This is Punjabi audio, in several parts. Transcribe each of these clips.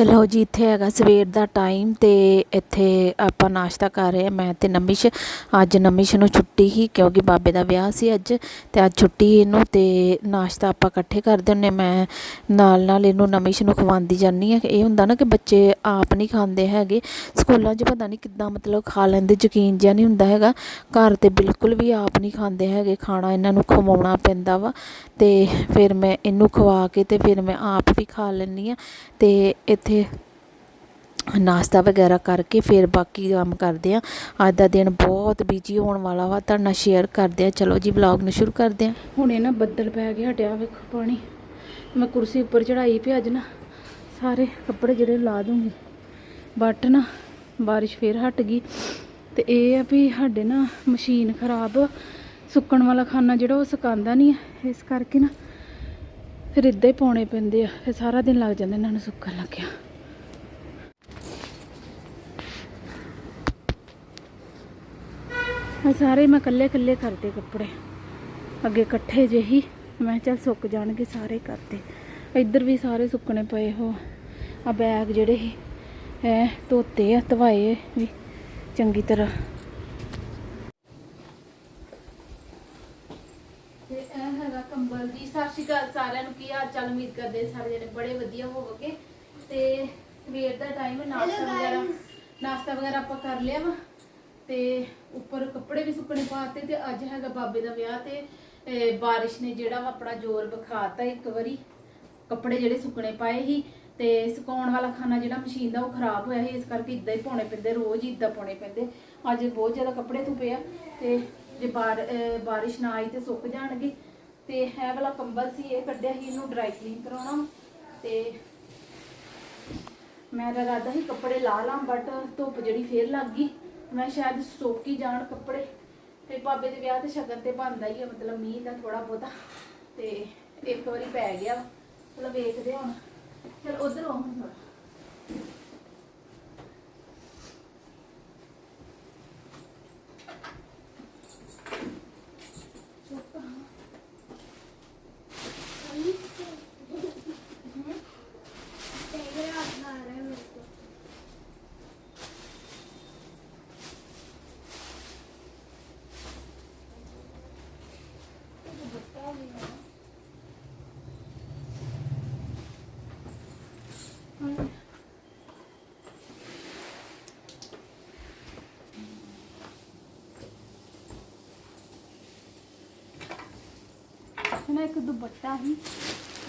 ਤੇ ਲਓ ਜੀ, ਇੱਥੇ ਹੈਗਾ ਸਵੇਰ ਦਾ ਟਾਈਮ ਤੇ ਇੱਥੇ ਆਪਾਂ ਨਾਸ਼ਤਾ ਕਰ ਰਹੇ ਆ ਮੈਂ ਤੇ ਨਮਿਸ਼, ਅੱਜ ਨਮਿਸ਼ ਨੂੰ ਛੁੱਟੀ ਹੀ ਕਿਉਂਕਿ ਬਾਬੇ ਦਾ ਵਿਆਹ ਸੀ ਅੱਜ ਤੇ ਅੱਜ ਛੁੱਟੀ ਸੀ ਇਹਨੂੰ ਤੇ ਨਾਸ਼ਤਾ ਆਪਾਂ ਇਕੱਠੇ ਕਰਦੇ ਹੁੰਨੇ ਮੈਂ ਨਾਲ ਨਾਲ ਇਹਨੂੰ ਨਮਿਸ਼ ਨੂੰ ਖਵਾਉਂਦੀ ਜਾਂਦੀ ਆ ਇਹ ਹੁੰਦਾ ਨਾ ਕਿ ਬੱਚੇ ਆਪ ਨਹੀਂ ਖਾਂਦੇ ਹੈਗੇ। ਸਕੂਲਾਂ 'ਚ ਪਤਾ ਨਹੀਂ ਕਿੱਦਾਂ ਮਤਲਬ ਖਾ ਲੈਂਦੇ, ਯਕੀਨ ਜਿਹਾ ਨਹੀਂ ਹੁੰਦਾ ਹੈਗਾ। ਘਰ ਤੇ ਬਿਲਕੁਲ ਵੀ ਆਪ ਨਹੀਂ ਖਾਂਦੇ ਹੈਗੇ। ਖਾਣਾ ਇਹਨਾਂ ਨੂੰ ਖਵਾਉਣਾ ਪੈਂਦਾ ਵਾ ਤੇ ਫਿਰ ਮੈਂ ਇਹਨੂੰ ਖਵਾ ਕੇ ਤੇ ਫਿਰ ਮੈਂ ਆਪ ਵੀ ਖਾ ਲੈਂਦੀ ਆ ਤੇ ਇੱਥੇ ਨਾਸ਼ਤਾ ਵਗੈਰਾ ਕਰਕੇ ਫਿਰ ਬਾਕੀ ਕੰਮ ਕਰਦੇ ਆ ਅੱਜ ਦਾ ਦਿਨ ਬਹੁਤ ਬਿਜ਼ੀ ਹੋਣ ਵਾਲਾ ਵਾ, ਤੁਹਾਡੇ ਨਾਲ ਸ਼ੇਅਰ ਕਰਦੇ ਆ ਚਲੋ ਜੀ ਵਲੌਗ ਨੂੰ ਸ਼ੁਰੂ ਕਰਦੇ ਆ ਹੁਣੇ ਨਾ ਬੱਦਲ ਪੈ ਗਿਆ ਹਟਿਆ, ਵੇਖੋ ਪਾਣੀ। ਮੈਂ ਕੁਰਸੀ ਉੱਪਰ ਚੜਾਈ ਪਈ ਅੱਜ ਨਾ, ਸਾਰੇ ਕੱਪੜੇ ਜਿਹੜੇ ਲਾ ਦੂੰਗੀ। ਬਟ ਨਾ ਬਾਰਿਸ਼ ਫੇਰ ਹਟ ਗਈ। ਤੇ ਇਹ ਆ ਵੀ ਸਾਡੇ ਨਾ ਮਸ਼ੀਨ ਖਰਾਬ ਆ। ਸੁੱਕਣ ਵਾਲਾ ਖਾਨਾ ਜਿਹੜਾ ਉਹ ਸੁਕਾਉਂਦਾ ਨਹੀਂ ਆ। ਇਸ ਕਰਕੇ ਨਾ ਫਿਰ ਇਦਾਂ ਹੀ ਪਾਉਣੇ ਪੈਂਦੇ ਆ, ਫਿਰ ਸਾਰਾ ਦਿਨ ਲੱਗ ਜਾਂਦਾ ਇਹਨਾਂ ਨੂੰ ਸੁੱਕਣ ਲੱਗਿਆ। ਆ ਸਾਰੇ ਮੈਂ ਇਕੱਲੇ ਇਕੱਲੇ ਕਰਦੇ ਕੱਪੜੇ। ਅੱਗੇ ਇਕੱਠੇ ਜਿਹੀ, ਮੈਂ ਕਿਹਾ ਚੱਲ ਸੁੱਕ ਜਾਣਗੇ ਸਾਰੇ ਕਰਦੇ। ਇੱਧਰ ਵੀ ਸਾਰੇ ਸੁੱਕਣੇ ਪਏ ਹੋ। ਆ ਬੈਗ ਜਿਹੜੇ ਸੀ ਐ ਧੋਤੇ ਆ, ਧਵਾਏ ਵੀ, ਚੰਗੀ ਤਰ੍ਹਾਂ। ਇਹ ਹੈਗਾ ਕੰਬਲ ਜੀ। ਸਤਿ ਸ਼੍ਰੀ ਅਕਾਲ ਸਾਰਿਆਂ ਨੂੰ। ਕੀ ਹਾਲ ਚਾਲ? ਉਮੀਦ ਕਰਦੇ ਸਾਰੇ ਜਣੇ ਬੜੇ ਵਧੀਆ ਹੋਵੋਗੇ। ਤੇ ਸਵੇਰ ਦਾ ਟਾਈਮ ਨਾਸ਼ਤਾ ਵਗੈਰਾ ਨਾਸ਼ਤਾ ਵਗੈਰਾ ਆਪਾਂ ਕਰ ਲਿਆ ਵਾ। ਤੇ ਉੱਪਰ ਕੱਪੜੇ ਵੀ ਸੁੱਕਣੇ ਪਾਤੇ ਤੇ ਅੱਜ ਹੈਗਾ ਬਾਬੇ ਦਾ ਵਿਆਹ ਤੇ ਬਾਰਿਸ਼ ਨੇ ਜਿਹੜਾ ਵਾ ਆਪਣਾ ਜ਼ੋਰ ਵਿਖਾਤਾ ਇੱਕ ਵਾਰੀ। ਕੱਪੜੇ ਜਿਹੜੇ ਸੁੱਕਣੇ ਪਾਏ ਸੀ ਤੇ ਸੁਕਾਉਣ ਵਾਲਾ ਖਾਨਾ ਜਿਹੜਾ ਮਸ਼ੀਨ ਦਾ ਉਹ ਖਰਾਬ ਹੋਇਆ ਸੀ। ਇਸ ਕਰਕੇ ਇਦਾਂ ਹੀ ਪਾਉਣੇ ਪੈਂਦੇ ਰੋਜ਼ ਇਦਾਂ ਪਾਉਣੇ ਪੈਂਦੇ। ਅੱਜ ਬਹੁਤ ਜ਼ਿਆਦਾ ਕੱਪੜੇ ਧੁੱਪੇ ਆ ਤੇ ਜੇ ਬਾਰ- ਬਾਰਿਸ਼ ਨਾ ਆਈ ਤੇ ਸੁੱਕ ਜਾਣਗੇ। ਤੇ ਹੈ ਵਾਲਾ ਕੰਬਲ ਸੀ, ਇਹ ਕੱਢਿਆ ਸੀ, ਇਹਨੂੰ ਡਰਾਈ ਕਲੀਨ ਕਰਾਉਣਾ ਤੇ ਮੈਂ ਤਾਂ ਰਾਦਾ ਹੀ ਕੱਪੜੇ ਲਾ ਲਾਂ ਬਟ ਧੁੱਪ ਜਿਹੜੀ ਫੇਰ ਲੱਗ ਗਈ। ਮੈਂ ਸ਼ਾਇਦ ਸੁੱਕ ਹੀ ਜਾਣ ਕੱਪੜੇ। ਫਿਰ ਬਾਬੇ ਦੇ ਵਿਆਹ ਤੇ ਸ਼ਗਨ ਤੇ ਬਣਦਾ ਹੀ ਆ, ਮਤਲਬ ਮੀਂਹ ਦਾ ਥੋੜਾ ਬਹੁਤਾ। ਤੇ ਇੱਕ ਵਾਰੀ ਪੈ ਗਿਆ ਚਲੋ ਵੇਖਦੇ ਹੁਣ। ਚਲ ਉਧਰ ਆਉਂ ਥੋੜਾ ਨਾ ਇੱਕ ਦੁਪੱਟਾ ਸੀ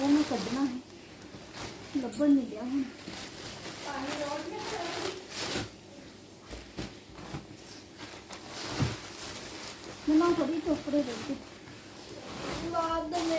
ਉਹ ਮੈਂ ਕੱਢਣਾ ਸੀ ਲੱਭਣ ਨਹੀਂ ਗਿਆ ਹੁਣ ਮੈਨੂੰ ਥੋੜੀ ਚੋਪੜੇ ਦੇ ਦੇ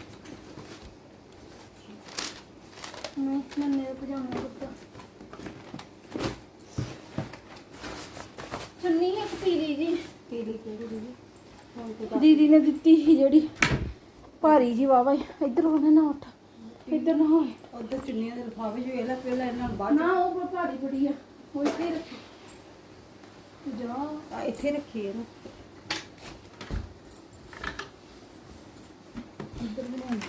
ਮੈਂ ਪਜਾਮਾ ਚੁੰਨੀ ਇੱਕ ਪੀਲੀ ਜੀ ਕਿਹੜੀ ਦੀਦੀ? ਹੁਣ ਤੂੰ ਦੀਦੀ ਨੇ ਦਿੱਤੀ ਸੀ ਜਿਹੜੀ ਭਾਰੀ ਜੀ ਵਾਵਾ ਇੱਧਰ ਹੋਣਾ ਨਾ ਉੱਠ। ਇੱਧਰ ਨਾ ਹੋਏ। ਉਧਰ ਚੁੰਨੀਆਂ ਦੇ ਲਿਫਾਫੇ ਚ ਵੇਖ ਲੈ ਪਹਿਲਾਂ ਇਹਨਾਂ ਨੂੰ ਬਾਅਦ ਨਾ ਉਹ ਭਾਰੀ ਬੜੀ ਆ। ਉਹ ਇੱਥੇ ਰੱਖੀ। ਜਾ। ਆ ਇੱਥੇ ਰੱਖੀ ਇਹਨੂੰ ਇੱਧਰ ਬਣਾਉਣੀ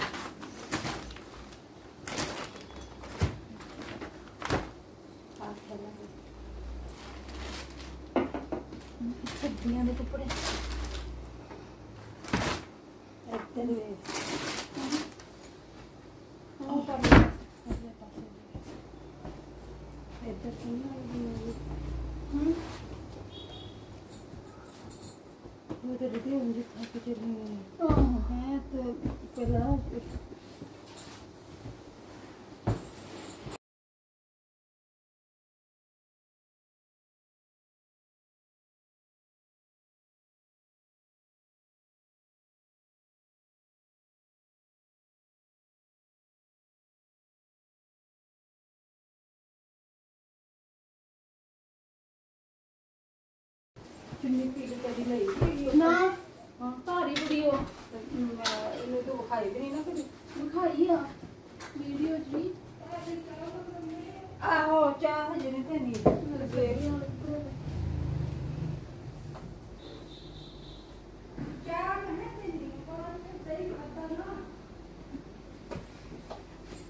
ਆ ਪਹਿਲਾਂ ਸਰਦੀਆਂ ਦੇ ਕੱਪੜੇ ਇੱਧਰ ਵੇਖ ਉਹ ਪਰ ਇੱਧਰ ਕਿੰਨਾ ਹੂੰ ਉਹ ਤੇ ਦੀਦੀ ਚੁੰਨੀ ਪੀਲੀ ਕਦੀ ਲਈ ਸੀ ਨਾ। ਹਾਂ ਭਾਰੀ ਬੜੀ ਉਹ। ਮੈਂ ਇਹਨੂੰ ਤਾਂ ਵਿਖਾਈ ਵੀ ਨਹੀਂ ਨਾ ਕਦੀ। ਵਿਖਾਈ ਆ। ਵੀਡੀਓ 'ਚ ਵੀ ਆਹੋ ਚਾਹ ਹਜੇ ਨਹੀਂ ਤੇ ਨਹੀਂ ਫੇਰ। ਤੇ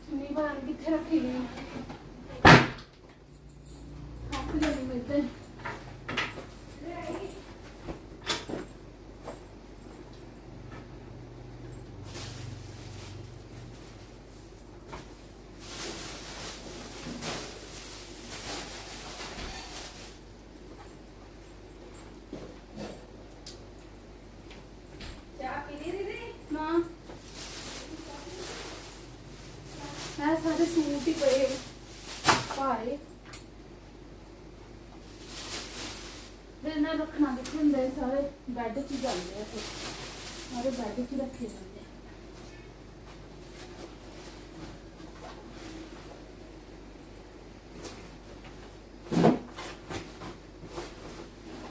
ਚੁੰਨੀ ਬਾਹਰ ਕਿੱਥੇ ਰੱਖੀ ਗਈ ਹੱਥ ਨਹੀਂ ਮਿਲਦੇ ਚਾਹ ਪੀ ਲਈ ਦੀਦੀ ਨਾ ਇਹ ਸਾਰੇ ਸੂਟ ਹੀ ਪਏ ਭਾਰੇ ਦੇ ਨਾਲ ਰੱਖਣਾ ਕਿੱਥੇ ਹੁੰਦਾ ਇਹ ਸਾਰੇ ਬੈੱਡ 'ਚ ਹੀ ਜਾਂਦੇ ਆ ਫਿਰ? ਸਾਰੇ ਬੈੱਡ 'ਚ ਹੀ ਰੱਖੇ ਜਾਂਦੇ ਆ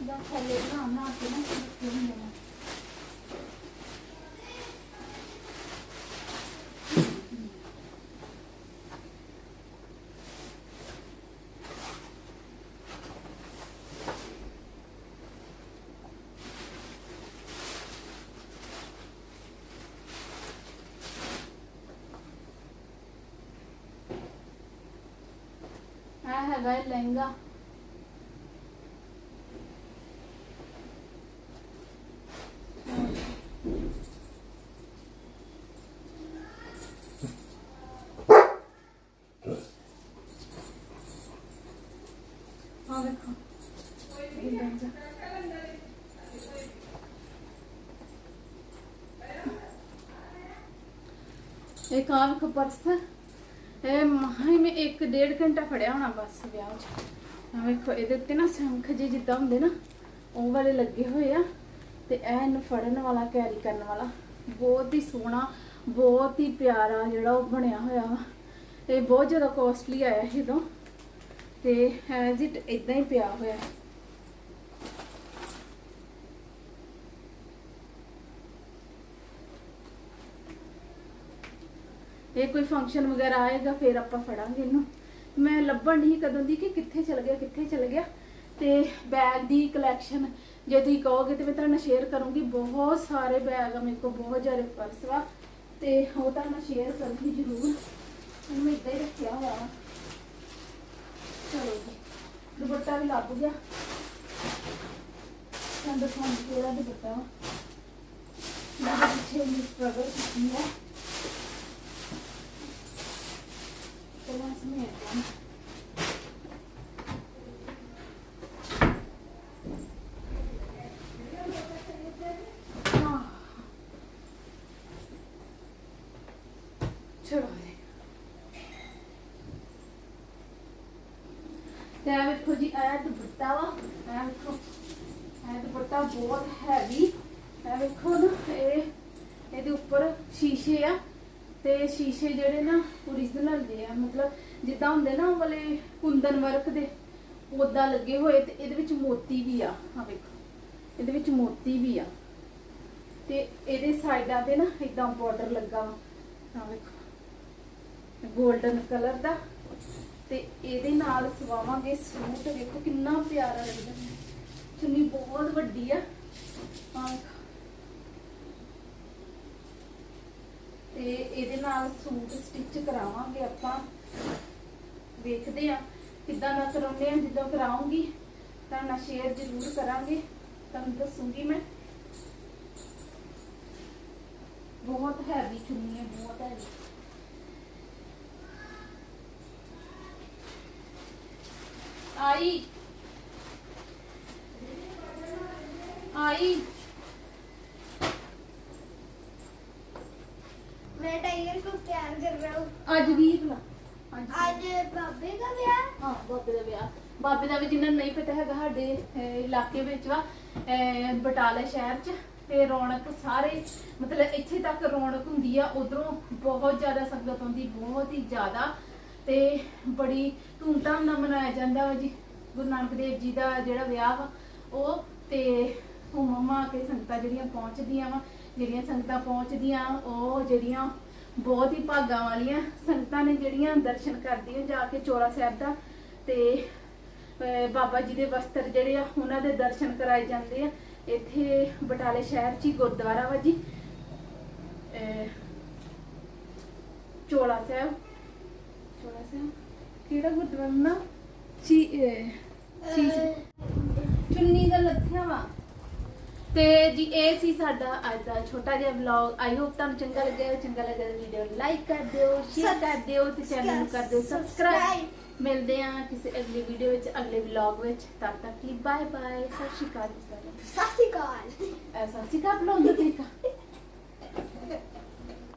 ਦਾ ਥੱਲੇ ਨਾ ਨਾ ਕੇ ਨਾ ਰੱਖੇ ਹੁੰਦੇ ਨੇ ਇਹ ਹੈਗਾ ਇਹ ਲਹਿੰਗਾ। ਆ ਦੇਖੋ ਇਹ ਲਹਿੰਗਾ ਇੱਕ ਆ ਇਹ ਮਹਾਂ ਹੀ ਮੈਂ ਇੱਕ ਡੇਢ ਘੰਟਾ ਫੜਿਆ ਹੋਣਾ ਬਸ ਵਿਆਹ 'ਚ। ਆ ਵੇਖੋ, ਇਹਦੇ ਉੱਤੇ ਨਾ ਸੰਖ ਜੇ ਜਿੱਦਾਂ ਹੁੰਦੇ ਨਾ, ਉਹ ਵਾਲੇ ਲੱਗੇ ਹੋਏ ਆ। ਤੇ ਇਹ ਇਹਨੂੰ ਫੜਨ ਵਾਲਾ, ਕੈਰੀ ਕਰਨ ਵਾਲਾ। ਬਹੁਤ ਹੀ ਸੋਹਣਾ, ਬਹੁਤ ਹੀ ਪਿਆਰਾ ਜਿਹੜਾ ਉਹ ਬਣਿਆ ਹੋਇਆ ਵਾ। ਤੇ ਬਹੁਤ ਜ਼ਿਆਦਾ ਕੋਸਟਲੀ ਆਇਆ ਸੀ ਉਦੋਂ ਤੇ ਐਜ਼ ਇਟ ਇਦਾਂ ਹੀ ਪਿਆ ਹੋਇਆ। ਇਹ ਕੋਈ ਫੰਕਸ਼ਨ ਵਗੈਰਾ ਆਏਗਾ, ਫਿਰ ਆਪਾਂ ਫੜਾਂਗੇ ਇਹਨੂੰ। ਮੈਂ ਲੱਭਣ ਨਹੀਂ ਕਦੋਂ ਦੀ ਕਿ ਕਿੱਥੇ ਚਲ ਗਿਆ, ਕਿੱਥੇ ਚਲ ਗਿਆ। ਤੇ ਬੈਗ ਦੀ ਕਲੈਕਸ਼ਨ ਜੇ ਤੁਸੀਂ ਕਹੋਗੇ ਤੇ ਮੈਂ ਤੁਹਾਨੂੰ ਸ਼ੇਅਰ ਕਰੂੰਗੀ। ਬਹੁਤ ਸਾਰੇ ਬੈਗ ਆ ਮੇਰੇ ਕੋਲ, ਬਹੁਤ ਜ਼ਿਆਦਾ ਪਰਸ ਵਾ। ਤੇ ਉਹ ਤਾਂ ਮੈਂ ਸ਼ੇਅਰ ਕਰੂੰਗੀ ਜ਼ਰੂਰ। ਮੈਂ ਇੱਦਾਂ ਹੀ ਰੱਖਿਆ ਹੋਇਆ ਵਾ। ਚਲੋ ਜੀ, ਦੁਪੱਟਾ ਵੀ ਲੱਭ ਗਿਆ। ਤੁਹਾਨੂੰ ਦਿਖਾਉਂ ਕਿਹੜਾ ਦੁਪੱਟਾ। ਵਾ ਮੈਂ ਪਿੱਛੇ ਵੀ ਸਟਰਗਲ ਕੀਤੀ ਹੈ ਪਹਿਲਾਂ ਸਮੇਟ ਲਾਂ ਹਾਂ ਚਲੋ ਜੀ ਤੇ ਜੀ, ਇਹ ਦੁਪੱਟਾ ਵਾ, ਇਹ ਵੇਖੋ, ਇਹ ਦੁਪੱਟਾ ਬਹੁਤ ਹੈਵੀ ਇਹ ਵੇਖੋ ਨਾ, ਇਹ ਇਹਦੇ ਉੱਪਰ ਸ਼ੀਸ਼ੇ ਆ, ਤੇ ਸ਼ੀਸ਼ੇ ਜਿਹੜੇ ਨਾ ਓਰੀਜਨਲ ਦੇ ਆ, ਮਤਲਬ ਜਿੱਦਾਂ ਹੁੰਦੇ ਨਾ ਉਹ ਵਾਲੇ ਕੁੰਦਨ ਵਰਕ ਦੇ ਉਦਾਂ ਲੱਗੇ ਹੋਏ, ਤੇ ਇਹਦੇ ਵਿੱਚ ਮੋਤੀ ਵੀ ਆ ਆ ਵੇਖੋ, ਇਹਦੇ ਵਿੱਚ ਮੋਤੀ ਵੀ ਆ, ਤੇ ਇਹਦੇ ਸਾਈਡਾਂ ਤੇ ਨਾ ਇਦਾਂ ਬਾਰਡਰ ਲੱਗਾ ਵਾ ਆ ਵੇਖੋ 골ਡਨ ਕਲਰ ਦਾ ਤੇ ਇਹਦੇ ਨਾਲ ਸਵਾਵਾਂਗੇ ਸੂਟ। ਵੇਖੋ ਕਿੰਨਾ ਪਿਆਰਾ ਲੱਗਦਾ ਹੈ। ਚੁੰਨੀ ਬਹੁਤ ਵੱਡੀ ਆ। ਤੇ ਇਹਦੇ ਨਾਲ ਸੂਟ ਸਟਿਚ ਕਰਾਵਾਂਗੇ ਆਪਾਂ। ਵੇਖਦੇ ਆ ਕਿੱਦਾਂ ਦਾ ਕਰਾਉਂਦੇ ਆ ਜਿੱਦਾਂ ਕਰਾਉਂਗੀ ਤਾਂ ਨਾ ਸ਼ੇਅਰ ਜ਼ਰੂਰ ਕਰਾਂਗੇ। ਤੁਹਾਨੂੰ ਦੱਸੂਗੀ ਮੈਂ। ਬਹੁਤ ਹੈਵੀ ਚੁੰਨੀ ਹੈ, ਬਹੁਤ ਹੈਵੀ आई आई मैं टाइगर को प्यार कर रहा हूँ ਅੱਜ ਵੀਰ ਲਾ आज बाबे का ब्याह ਹਾਂ ਬਾਬੇ ਦਾ ਵਿਆਹ ਬਾਬੇ ਦਾ ਵੀ ਜਿੰਨਾਂ ਨੂੰ ਨਹੀਂ ਪਤਾ ਹੈਗਾ ਸਾਡੇ ਅਹ, ਇਲਾਕੇ ਵਿੱਚ ਵਾ ਅਹ, ਬਟਾਲਾ ਸ਼ਹਿਰ 'ਚ ਤੇ ਰੌਣਕ ਸਾਰੇ ਮਤਲਬ ਇੱਥੇ ਤੱਕ ਰੌਣਕ ਹੁੰਦੀ ਆ ਉਧਰੋਂ ਬਹੁਤ ਜ਼ਿਆਦਾ ਸੰਗਤ ਆਉਂਦੀ ਬਹੁਤ ਹੀ ਜ਼ਿਆਦਾ ਤੇ ਬੜੀ ਧੂਮਧਾਮ ਨਾਲ ਮਨਾਇਆ ਜਾਂਦਾ ਵਾ ਜੀ। ਗੁਰੂ ਨਾਨਕ ਦੇਵ ਜੀ ਦਾ ਜਿਹੜਾ ਵਿਆਹ ਵਾ, ਉਹ ਤੇ ਉਹ ਮਮਾ ਕੇ ਸੰਗਤਾਂ ਜਿਹੜੀਆਂ ਪਹੁੰਚਦੀਆਂ ਵਾ, ਜਿਹੜੀਆਂ ਸੰਗਤਾਂ ਪਹੁੰਚਦੀਆਂ, ਉਹ ਜਿਹੜੀਆਂ ਬਹੁਤ ਹੀ ਭਾਗਾਂ ਵਾਲੀਆਂ ਸੰਗਤਾਂ ਨੇ ਜਿਹੜੀਆਂ ਦਰਸ਼ਨ ਕਰਦੀਆਂ ਜਾ ਕੇ ਚੋਲਾ ਸਾਹਿਬ ਦਾ। ਤੇ ਬਾਬਾ ਜੀ ਦੇ ਵਸਤਰ ਜਿਹੜੇ ਆ, ਉਹਨਾਂ ਦੇ ਦਰਸ਼ਨ ਕਰਾਏ ਜਾਂਦੇ ਆ। ਇੱਥੇ ਬਟਾਲੇ ਸ਼ਹਿਰ 'ਚ ਹੀ ਗੁਰਦੁਆਰਾ ਵਾ ਜੀ। ਚੋਲਾ ਸਾਹਿਬ। ਚੀ ਚੀਜ਼ ਚੁੰਨੀ ਦਾ ਲੱਥਿਆ ਵਾ। ਤੇ ਜੀ ਇਹ ਸੀ ਸਾਡਾ ਅੱਜ ਦਾ ਛੋਟਾ ਜਿਹਾ ਵਲੌਗ ਆਈ ਹੋਪ ਤੁਹਾਨੂੰ ਚੰਗਾ ਲੱਗਿਆ ਚੰਗਾ ਲੱਗਿਆ ਤਾਂ ਵੀਡੀਓ ਨੂੰ ਲਾਈਕ ਕਰ ਦਿਓ ਸ਼ੇਅਰ ਕਰ ਦਿਓ ਤੇ ਚੈਨਲ ਨੂੰ ਕਰ ਦਿਓ। ਸਬਸਕ੍ਰਾਈਬ ਮਿਲਦੇ ਆ ਕਿਸੇ ਅਗਲੀ ਵੀਡੀਓ ਵਿੱਚ ਅਗਲੇ ਵਲੌਗ ਵਿੱਚ। ਤਦ ਤੱਕ ਲਈ ਬਾਏ ਬਾਏ ਸਤਿ ਸ਼੍ਰੀ ਅਕਾਲ ਜੀ ਸਾਰਿਆਂ ਨੂੰ। ਸਤਿ ਸ਼੍ਰੀ ਅਕਾਲ। ਐਸਾ ਸਿਕਾ ਬਲੌਗ ਦਾ ਤਰੀਕਾ